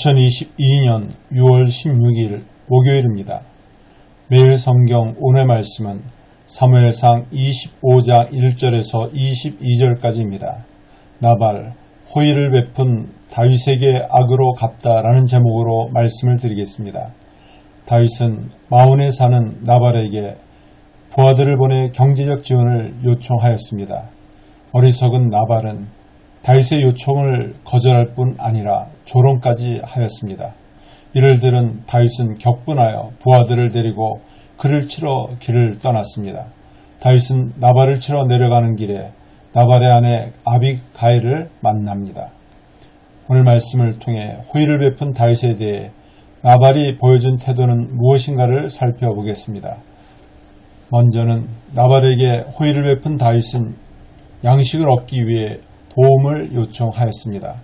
2022년 6월 16일 목요일입니다. 매일 성경 오늘 말씀은 사무엘상 25장 1절에서 22절까지입니다. 나발 호의를 베푼 다윗에게 악으로 갚다라는 제목으로 말씀을 드리겠습니다. 다윗은 마온에 사는 나발에게 부하들을 보내 경제적 지원을 요청하였습니다. 어리석은 나발은 다윗의 요청을 거절할 뿐 아니라 조롱까지 하였습니다. 이를 들은 다윗은 격분하여 부하들을 데리고 그를 치러 길을 떠났습니다. 다윗은 나발을 치러 내려가는 길에 나발의 아내 아비가일을 만납니다. 오늘 말씀을 통해 호의를 베푼 다윗에 대해 나발이 보여준 태도는 무엇인가를 살펴보겠습니다. 먼저는 나발에게 호의를 베푼 다윗은 양식을 얻기 위해 도움을 요청하였습니다.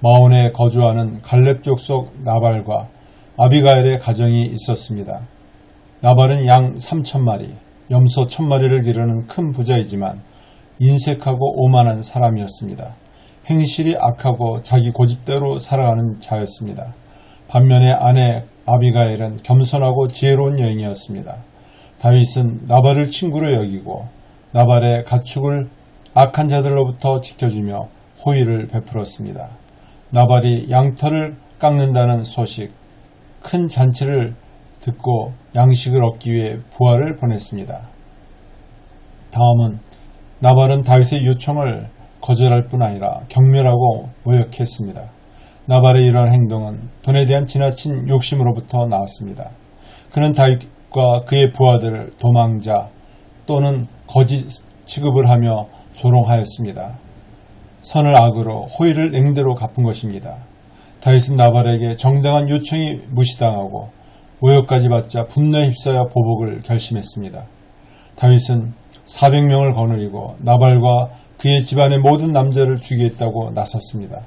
마온에 거주하는 갈렙 족 속 나발과 아비가엘의 가정이 있었습니다. 나발은 양 3천마리, 염소 1천마리를 기르는 큰 부자이지만 인색하고 오만한 사람이었습니다. 행실이 악하고 자기 고집대로 살아가는 자였습니다. 반면에 아내 아비가엘은 겸손하고 지혜로운 여인이었습니다. 다윗은 나발을 친구로 여기고 나발의 가축을 악한 자들로부터 지켜주며 호의를 베풀었습니다. 나발이 양털을 깎는다는 소식, 큰 잔치를 듣고 양식을 얻기 위해 부하를 보냈습니다. 다음은 나발은 다윗의 요청을 거절할 뿐 아니라 경멸하고 모욕했습니다. 나발의 이러한 행동은 돈에 대한 지나친 욕심으로부터 나왔습니다. 그는 다윗과 그의 부하들을 도망자 또는 거짓 취급을 하며 조롱하였습니다. 선을 악으로 호의를 냉대로 갚은 것입니다. 다윗은 나발에게 정당한 요청이 무시당하고 모욕까지 받자 분노에 휩싸여 보복을 결심했습니다. 다윗은 400명을 거느리고 나발과 그의 집안의 모든 남자를 죽이겠다고 나섰습니다.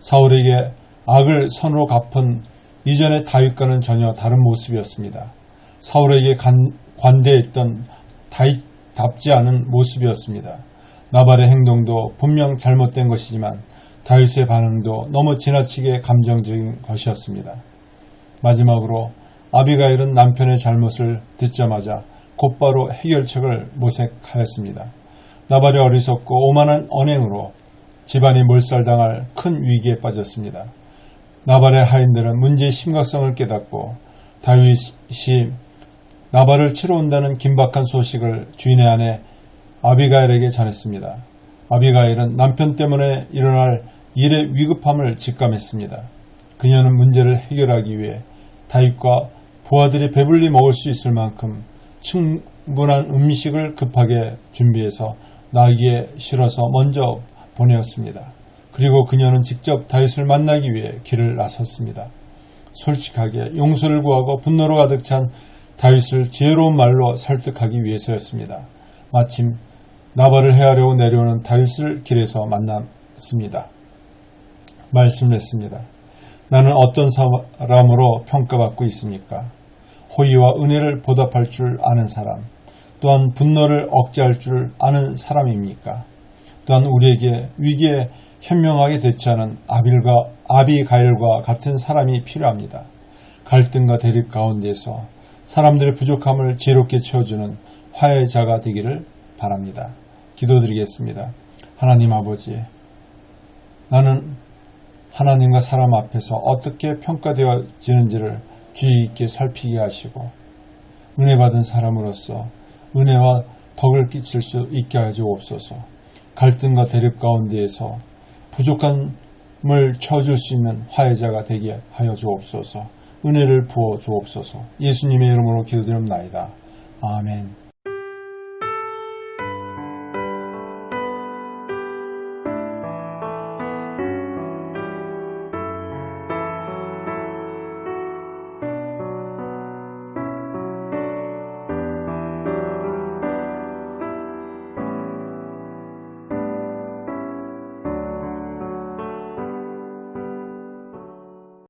사울에게 악을 선으로 갚은 이전의 다윗과는 전혀 다른 모습이었습니다. 사울에게 간, 관대했던 다윗답지 않은 모습이었습니다. 나발의 행동도 분명 잘못된 것이지만 다윗의 반응도 너무 지나치게 감정적인 것이었습니다. 마지막으로 아비가일은 남편의 잘못을 듣자마자 곧바로 해결책을 모색하였습니다. 나발이 어리석고 오만한 언행으로 집안이 몰살당할 큰 위기에 빠졌습니다. 나발의 하인들은 문제의 심각성을 깨닫고 다윗이 나발을 치러 온다는 긴박한 소식을 주인의 아내 아비가일에게 전했습니다. 아비가일은 남편 때문에 일어날 일의 위급함을 직감했습니다. 그녀는 문제를 해결하기 위해 다윗과 부하들이 배불리 먹을 수 있을 만큼 충분한 음식을 급하게 준비해서 나귀에 실어서 먼저 보내었습니다. 그리고 그녀는 직접 다윗을 만나기 위해 길을 나섰습니다. 솔직하게 용서를 구하고 분노로 가득 찬 다윗을 지혜로운 말로 설득하기 위해서였습니다. 마침 나발을 헤아려고 내려오는 다윗을 길에서 만났습니다. 말씀을 했습니다. 나는 어떤 사람으로 평가받고 있습니까? 호의와 은혜를 보답할 줄 아는 사람, 또한 분노를 억제할 줄 아는 사람입니까? 또한 우리에게 위기에 현명하게 대처하는 아빌과 아비가일과 같은 사람이 필요합니다. 갈등과 대립 가운데서 사람들의 부족함을 지혜롭게 채워주는 화해자가 되기를 바랍니다. 기도드리겠습니다. 하나님 아버지, 나는 하나님과 사람 앞에서 어떻게 평가되어지는지를 주의 있게 살피게 하시고 은혜 받은 사람으로서 은혜와 덕을 끼칠 수 있게 하여 주옵소서. 갈등과 대립 가운데에서 부족함을 채워줄 수 있는 화해자가 되게 하여 주옵소서. 은혜를 부어 주옵소서. 예수님의 이름으로 기도드립나이다. 아멘.